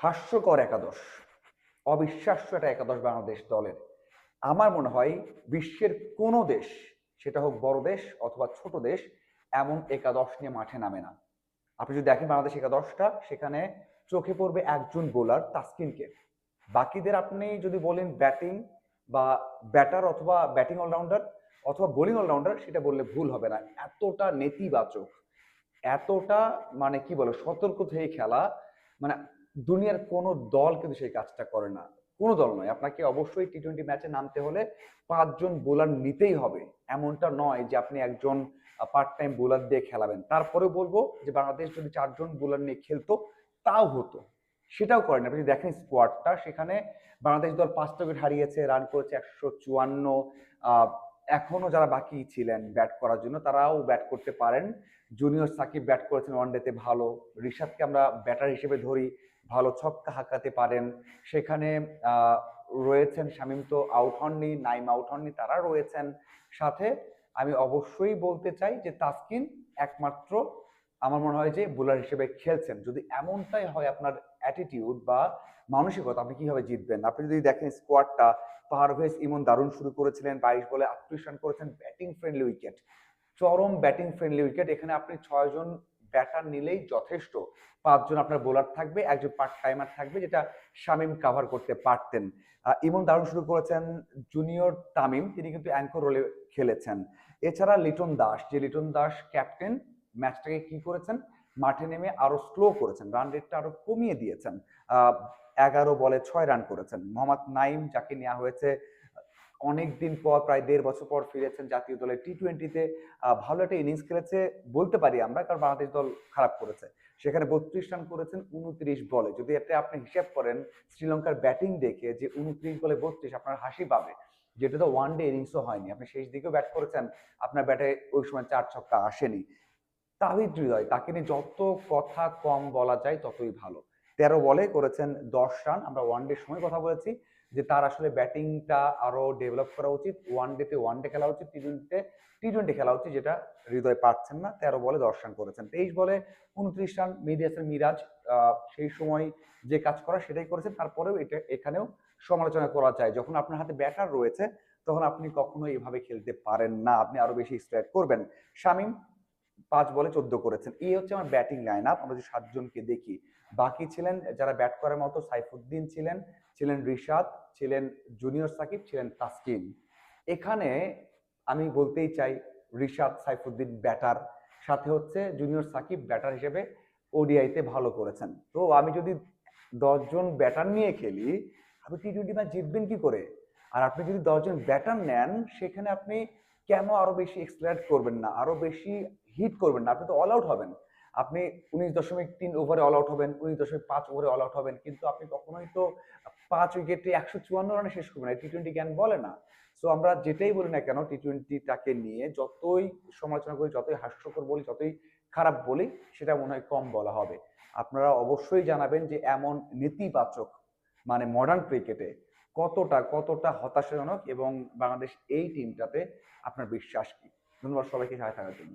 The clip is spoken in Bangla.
হাস্যকর একাদশ অবিশ্বাস্য একটা একাদশ বাংলাদেশ দলের। আমার মনে হয় বিশ্বের কোনো দেশ, সেটা হোক বড় দেশ অথবা ছোট দেশ, এমন একাদশ নিয়ে মাঠে নামে না। আপনি যদি দেখেন বাংলাদেশ একাদশটা, সেখানে চোখে পড়বে একজন বোলার তাসকিনকে বাকিদের আপনি যদি বলেন ব্যাটিং বা ব্যাটার অথবা ব্যাটিং অলরাউন্ডার অথবা বোলিং অলরাউন্ডার সেটা বললে ভুল হবে না। এতটা নেতিবাচক, এতটা মানে কি বলে, সতর্ক থেকে খেলা মানে দুনিয়ার কোনো দল কিন্তু সেই কাজটা করে না। কোনো দল নয়। আপনাকে অবশ্যই টি টোয়েন্টি ম্যাচে নামতে হলে পাঁচজন বোলার নিতেই হবে। এমনটা নয় যে আপনি একজন পার্ট টাইম বোলার দিয়ে খেলাবেন। তারপরে বলব যে বাংলাদেশ যদি চারজন বোলার নিয়ে খেলতো, তাও হতো। সেটাও করেন। আপনি দেখেন স্কোয়াডটা সেখানে বাংলাদেশ দল পাঁচটা উইকেট হারিয়েছে রান করেছে একশো চুয়ান্ন। এখনও যারা বাকি ছিলেন ব্যাট করার জন্য, তারাও ব্যাট করতে পারেন। জুনিয়র সাকিব ব্যাট করেছেন ওয়ানডেতে ভালো। ঋষাদকে আমরা ব্যাটার হিসেবে ধরি। ভালো ছক্কা হাঁকাতে পারেন। সেখানে রয়েছেন শামীম তো আউট হননি, নাইম আউট হননি, তারা রয়েছেন। সাথে আমি অবশ্যই বলতে চাই যে তাসকিন একমাত্র আমার মনে হয় যে বোলার হিসেবে খেলছেন। যদি এমনটাই হয় আপনার অ্যাটিটিউড বা মানসিকতা, আপনি কীভাবে জিতবেন? আপনি যদি দেখেন স্কোয়াডটা পারভেজ ইমন দারুণ শুরু করেছিলেন, বাইশ বলে রান করেছেন ব্যাটিং ফ্রেন্ডলি উইকেট চরম ব্যাটিং ফ্রেন্ডলি উইকেট এখানে আপনি ছয়জন ব্যাটার নিলেই যথেষ্ট। পাঁচজন আপনার বোলার থাকবে, একজন পার্ট টাইমার থাকবে, যেটা শামিম কাভার করতে পারতেন। ইমন দারুণ শুরু করেছেন জুনিয়র তামিম, তিনি কিন্তু অ্যাঙ্কর রোলে খেলেছেন। এছাড়া লিটন দাস, যে লিটন দাস ক্যাপ্টেন ম্যাচটাকে কি করেছেন? মাঠে নেমে আরও স্লো করেছেন রান রেটটা আরও কমিয়ে দিয়েছেন। এগারো বলে ছয় রান করেছেন। মোহাম্মদ নাইম, যাকে নেওয়া হয়েছে অনেক দিন পর, প্রায় দেড় বছর পর ফিরেছেন জাতীয় দলের টি টোয়েন্টিতে ভালো একটা ইনিংস খেলেছে বলতে পারি আমরা, কারণ বাংলাদেশ দল খারাপ করেছে। সেখানে বত্রিশ রান করেছেন উনত্রিশ বলে। যদি এটা আপনি হিসাব করেন, শ্রীলঙ্কার ব্যাটিং দেখে যে উনত্রিশ বলে বত্রিশ আপনার হাসি পাবে। যেটা তো ওয়ান ডে ইনিংসও হয়নি। আপনি শেষ দিকেও ব্যাট করেছেন, আপনার ব্যাটে ওই সময় চার ছক্কা আসেনি। তাহিদ হৃদয়, তাকে নিয়ে যত কথা কম বলা যায় ততই ভালো। তেরো বলে করেছেন, দশ রান। আমরা ওয়ান ডে সময় কথা বলেছি যে তার আসলে ব্যাটিংটা আরও ডেভেলপ করা উচিত। ওয়ান ডেতে ওয়ান ডে খেলা উচিত টি টোয়েন্টিতে টি টোয়েন্টি খেলা উচিত, যেটা হৃদয় পাচ্ছেন না। তেরো বলে দশ রান করেছেন। তেইশ বলে উনত্রিশ রান মিডিয়াসের মিরাজ। সেই সময় যে কাজ করা সেটাই করেছেন। তারপরেও এটা, এখানেও সমালোচনা করা যায়। যখন আপনার হাতে ব্যাটার রয়েছে, তখন আপনি কখনো এভাবে খেলতে পারেন না। আপনি আরও বেশি স্ট্রাইক করবেন। শামিম পাঁচ বলে চোদ্দ করেছেন। এই হচ্ছে আমার ব্যাটিং লাইন আপ আমরা যে সাতজনকে দেখি বাকি ছিলেন যারা ব্যাট করার মতো সাইফুদ্দিন ছিলেন ছিলেন রিশাদ, ছিলেন জুনিয়র সাকিব, ছিলেন তাসকিন। এখানে আমি বলতেই চাই, রিশাদ সাইফুদ্দিন ব্যাটার সাথে হচ্ছে জুনিয়র সাকিব ব্যাটার হিসেবে ওডিআইতে ভালো করেছেন। তো আমি যদি দশজন ব্যাটার নিয়ে খেলি, আপনি টি টোয়েন্টি ম্যাচ জিতবেন কি করে? আর আপনি যদি দশজন ব্যাটার নেন, সেখানে আপনি কেন আরও বেশি এক্সপ্লেট করবেন না? আরও বেশি হিট করবেন না? আপনি তো অল আউট হবেন। আপনি উনিশ দশমিক তিন ওভারে অল আউট হবেন, উনিশ দশমিক পাঁচ ওভারে অল আউট হবেন, কিন্তু আপনি কখনোই তো পাঁচ উইকেটে একশো চুয়ান্ন রানে শেষ করবেন টি টোয়েন্টি জ্ঞান বলে না। সো আমরা যেটাই বলি না কেন টি টোয়েন্টিটাকে নিয়ে যতই সমালোচনা করি, যতই হাস্যকর বলি, যতই খারাপ বলি, সেটা মনে হয় কম বলা হবে। আপনারা অবশ্যই জানাবেন যে এমন নেতিবাচক মানে মডার্ন ক্রিকেটে কতটা কতটা হতাশাজনক এবং বাংলাদেশ এই টিমটাতে আপনার বিশ্বাস কি। ধন্যবাদ সবাইকে সাথে থাকার জন্য।